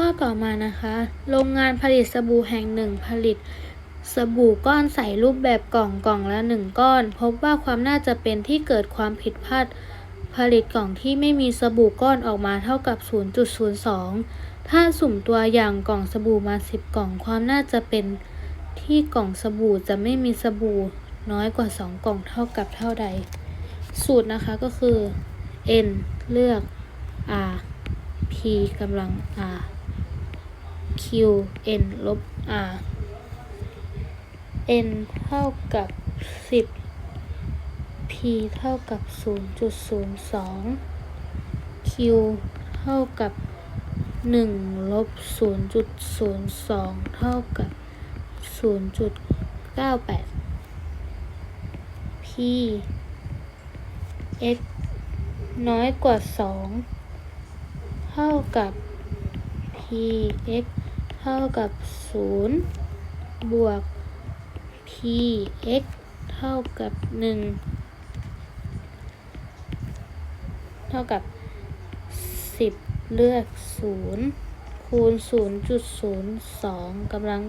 ข้อต่อมานะคะ โรงงานผลิตสบู่แห่งหนึ่งผลิต สบู่ก้อนใสรูปแบบกล่องกล่องละหนึ่งก้อน พบว่าความน่าจะเป็นที่เกิดความผิดพลาด ผลิตกล่องที่ไม่มีสบู่ก้อนออกมาเท่ากับ 0.02 ถ้าสุ่มตัวอย่างกล่องสบู่มา 10 กล่อง ความน่าจะเป็นที่กล่องสบู่จะไม่มีสบู่น้อยกว่า 2 กล่องเท่ากับเท่าใด สูตรนะคะก็คือ n เลือก r p กำลัง r q n ลบ r n เท่ากับ 10 p เท่ากับ 0.02 q เท่ากับ 1 ลบ 0.02 เท่ากับ 0.98 p x น้อยกว่า 2 เท่ากับ p x ท่ากับ 0 บวก p x เท่ากับ 1 เท่ากับ 10 เลือก 0 คูณ 0.02กำลัง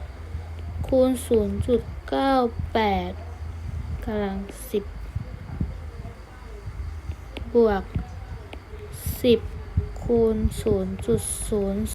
0 คูณ 0.98กำลัง 10 บวก 10 คูณ 0.0